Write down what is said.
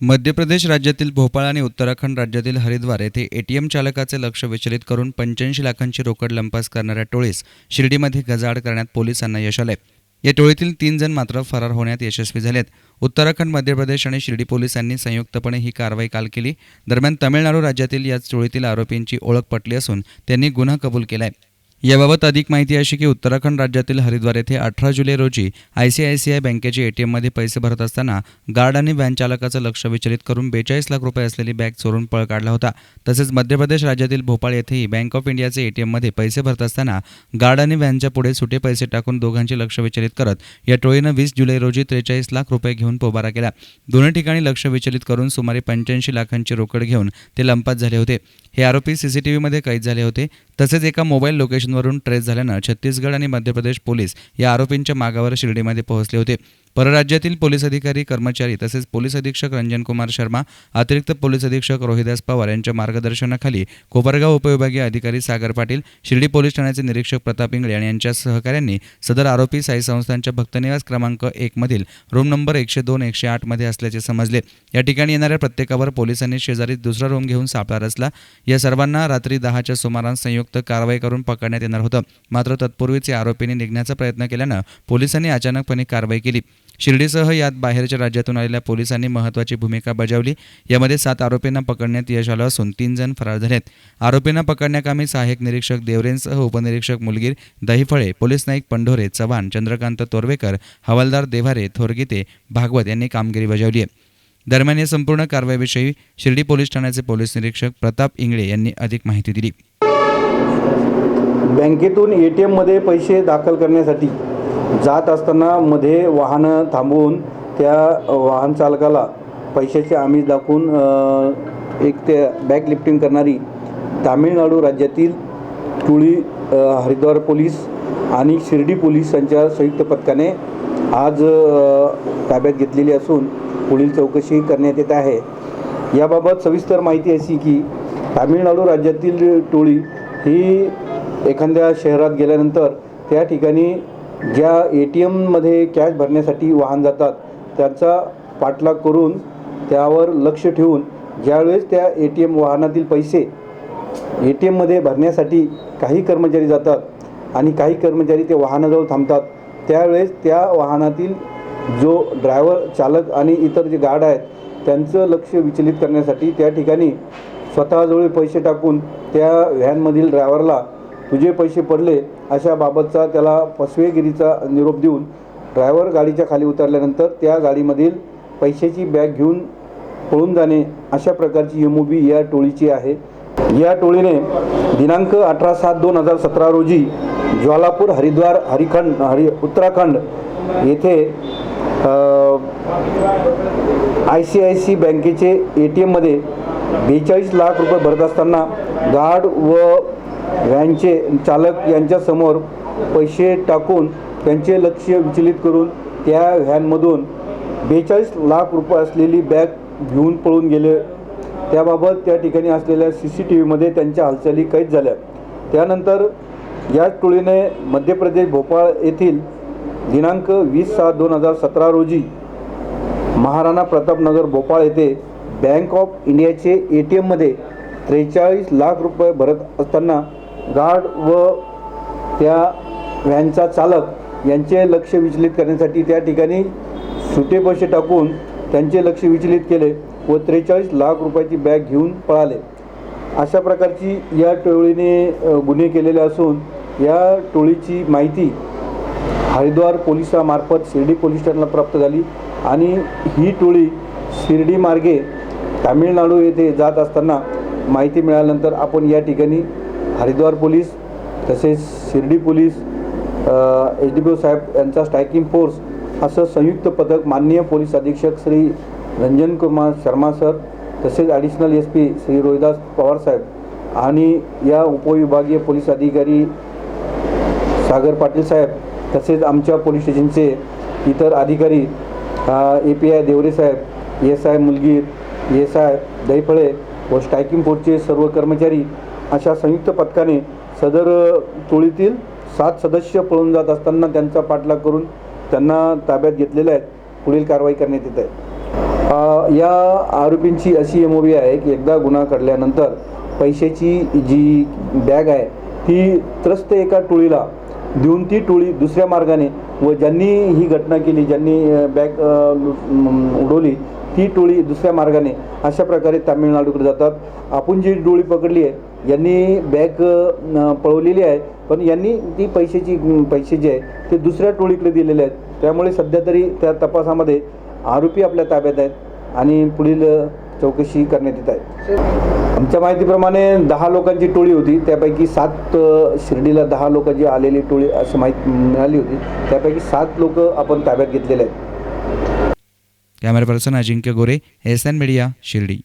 मध्य प्रदेश राज्यातील भोपाळ आणि उत्तराखंड राज्यातील हरिद्वार येथे एटीएम चालकाचे लक्ष विचलित करून पंच्याऐंशी लाखांची रोकड लंपास करणाऱ्या टोळीस शिर्डीमध्ये गजाआड करण्यात पोलिसांना यश आले या टोळीतील तीन जण मात्र फरार होण्यात यशस्वी झालेत. उत्तराखंड मध्य प्रदेश आणि शिर्डी पोलिसांनी संयुक्तपणे ही कारवाई काल केली. दरम्यान तमिळनाडू राज्यातील या टोळीतील आरोपींची ओळख पटली असून त्यांनी गुन्हा कबूल केला आहे याबाबत अधिक माहिती अशी की उत्तराखंड राज्यातील हरिद्वार येथे अठरा जुलै रोजी I C I C I बँकेचे एटीएममध्ये पैसे भरत असताना गार्ड आणि व्हॅन चालकाचं लक्ष विचलित करून बेचाळीस लाख रुपये असलेली बॅग चोरून पळ काढला होता. तसेच मध्य प्रदेश राज्यातील भोपाळ येथेही बँक ऑफ इंडियाचे एटीएममध्ये पैसे भरत असताना गार्ड आणि व्हॅनच्या पुढे सुटे पैसे टाकून दोघांचे लक्ष विचलित करत या टोळीनं वीस जुलै रोजी त्रेचाळीस लाख रुपये घेऊन पोबारा केला. दोन्ही ठिकाणी लक्ष विचलित करून सुमारे पंच्याऐंशी लाखांची रोकड घेऊन ते लंपात झाले होते. हे आरोपी सीसीटीव्हीमध्ये कैद झाले होते. तसेच एका मोबाईल लोकेशन लोकेशनवरून ट्रेस झाल्यानं छत्तीसगड आणि मध्य प्रदेश पोलीस या आरोपींच्या मागावर शिर्डीमध्ये पोहोचले होते. परराज्यातील पोलीस अधिकारी कर्मचारी तसेच पोलीस अधीक्षक रंजन कुमार शर्मा अतिरिक्त पोलीस अधीक्षक रोहिदास पवार यांच्या मार्गदर्शनाखाली कोपरगाव उपविभागीय अधिकारी सागर पाटील शिर्डी पोलीस ठाण्याचे निरीक्षक प्रताप इंगळे आणि यांच्या सहकाऱ्यांनी सदर आरोपी साई संस्थांच्या भक्तनिवास क्रमांक एक मधील रूम नंबर एकशे दोन एकशे आठमध्ये असल्याचे समजले. या ठिकाणी येणाऱ्या प्रत्येकावर पोलिसांनी शेजारी दुसरा रूम घेऊन सापळा रचला. या सर्वांना रात्री दहाच्या सुमारास संयुक्त कारवाई करून पकडण्यात येणार होतं. मात्र तत्पूर्वीच या आरोपींनी निघण्याचा प्रयत्न केल्यानं पोलिसांनी अचानकपणे कारवाई केली. शिर्डीसह यात बाहेरच्या राज्यातून आलेल्या पोलिसांनी महत्त्वाची भूमिका बजावली. यामध्ये सात आरोपींना पकडण्यात यश आलं असून तीन जण फरार झालेत. आरोपींना पकडण्याकामी सहाय्यक निरीक्षक देवरेंसह उपनिरीक्षक मुलगीर दहिफळे पोलीस नाईक पंढोरे चव्हाण चंद्रकांत तोरवेकर हवालदार देव्हारे थोरगीते भागवत यांनी कामगिरी बजावली आहे. दरम्यान या संपूर्ण कारवाईविषयी शिर्डी पोलीस ठाण्याचे पोलीस निरीक्षक प्रताप इंगळे यांनी अधिक माहिती दिली. बँकेतून ए टी एममध्ये पैसे दाखल करण्यासाठी जात असताना मध्ये वाहनं थांबवून त्या वाहन चालकाला पैशाचे आमिष दाखवून एक ते बॅक लिफ्टिंग करणारी तामिळनाडू राज्यातील टोळी हरिद्वार पोलीस आणि शिर्डी पोलीस यांच्या संयुक्त पथकाने आज ताब्यात घेतलेली असून पुढील चौकशी करण्यात येत आहे. याबाबत सविस्तर माहिती अशी की तामिळनाडू राज्यातील टोळी ही एखाद्या शहरात गेल्यानंतर त्या ठिकाणी ज्या ए टी एममध्ये कॅश भरण्यासाठी वाहन जातात त्यांचा पाठलाग करून त्यावर लक्ष ठेवून ज्यावेळेस त्या ए टी एम वाहनातील पैसे ए टी एममध्ये भरण्यासाठी काही कर्मचारी जातात आणि काही कर्मचारी ते वाहनाजवळ थांबतात त्यावेळेस त्या वाहनातील जो ड्रायव्हर चालक आणि इतर जे गार्ड आहेत त्यांचं लक्ष विचलित करण्यासाठी त्या ठिकाणी स्वतःजवळ पैसे टाकून त्या व्हॅनमधील ड्रायव्हरला तुझे पैसे पडले अशा बाबतचा त्याला फसवेगिरीचा निरोप देऊन ड्रायव्हर गाडीच्या खाली उतरल्यानंतर त्या गाडीमधील पैशाची बॅग घेऊन पळून जाणे अशा प्रकारची यमोबी या टोळीची आहे. या टोळीने दिनांक अठरा सात दोन हजार सतरा रोजी ज्वालापूर हरिद्वार हरिखंड हरि उत्तराखंड येथे आय सी आय सी बँकेचे ए टी एममध्ये बेचाळीस लाख रुपये भरत असताना गार्ड व व्हॅनचे चालक यांच्यासमोर पैसे टाकून त्यांचे लक्ष विचलित करून त्या व्हॅनमधून बेचाळीस लाख रुपये असलेली बॅग घेऊन पळून गेले. त्याबाबत त्या ठिकाणी असलेल्या सी सी टी व्हीमध्ये त्यांच्या हालचाली कैद झाल्या. त्यानंतर या टोळीने मध्य प्रदेश भोपाळ येथील दिनांक वीस सात दोन हजार सतरा रोजी महाराणा प्रतापनगर भोपाळ येथे बँक ऑफ इंडियाचे ए टी एममध्ये त्रेचाळीस लाख रुपये भरत असताना गार्ड व त्या व्हॅनचा चालक यांचे लक्ष विचलित करण्यासाठी त्या ठिकाणी सुटे पैसे टाकून त्यांचे लक्ष विचलित केले व त्रेचाळीस लाख रुपयाची बॅग घेऊन पळाले. अशा प्रकारची या टोळीने गुन्हे केलेले असून या टोळीची माहिती हरिद्वार पोलिसामार्फत शिर्डी पोलीस स्टेशनला प्राप्त झाली आणि ही टोळी शिर्डी मार्गे तामिळनाडू येथे जात असताना माहिती मिळाल्यानंतर आपण या ठिकाणी हरिद्वार पोलीस तसेच Shirdi police H D P O साहेब यांचा स्ट्रायकिंग फोर्स असं संयुक्त पथक माननीय पोलीस अधीक्षक श्री रंजन कुमार शर्मा सर तसेच additional S P Shri Rohidas Pawar साहेब आणि या उपविभागीय पोलीस अधिकारी सागर पाटील साहेब तसेच आमच्या पोलीस स्टेशनचे इतर अधिकारी A P I Deore Saheb S I Mulgir S I Dahiphale व स्ट्रायकिंग फोर्सचे सर्व कर्मचारी अशा संयुक्त पथकाने सदर टोळीतील सात सदस्य पळून जात असताना त्यांचा पाठलाग करून त्यांना ताब्यात घेतलेला आहेत. पुढील कारवाई करण्यात येत आहे. या आरोपींची अशी एम आहे की एकदा गुन्हा घडल्यानंतर पैशाची जी बॅग आहे ती त्रस्त एका टोळीला देऊन ती टोळी दुसऱ्या मार्गाने व ज्यांनी ही घटना केली ज्यांनी बॅग उडवली ती टोळी दुसऱ्या मार्गाने अशा प्रकारे तामिळनाडूकडे जातात. आपण जी टोळी पकडली आहे यांनी बॅग पळवलेली आहे. पण यांनी ती पैशाची पैसे जे आहे ते दुसऱ्या टोळीकडे दिलेले आहेत. त्यामुळे सध्या तरी त्या तपासामध्ये आरोपी आपल्या ताब्यात आहेत आणि पुढील चौकशी करण्यात येत आहे. आमच्या माहितीप्रमाणे दहा लोकांची टोळी होती. त्यापैकी सात शिर्डीला दहा लोकांची आलेली टोळी अशी माहिती मिळाली होती. त्यापैकी सात लोक आपण ताब्यात घेतलेले आहेत. Camera person Ajinkya Gore S N media Shirdi.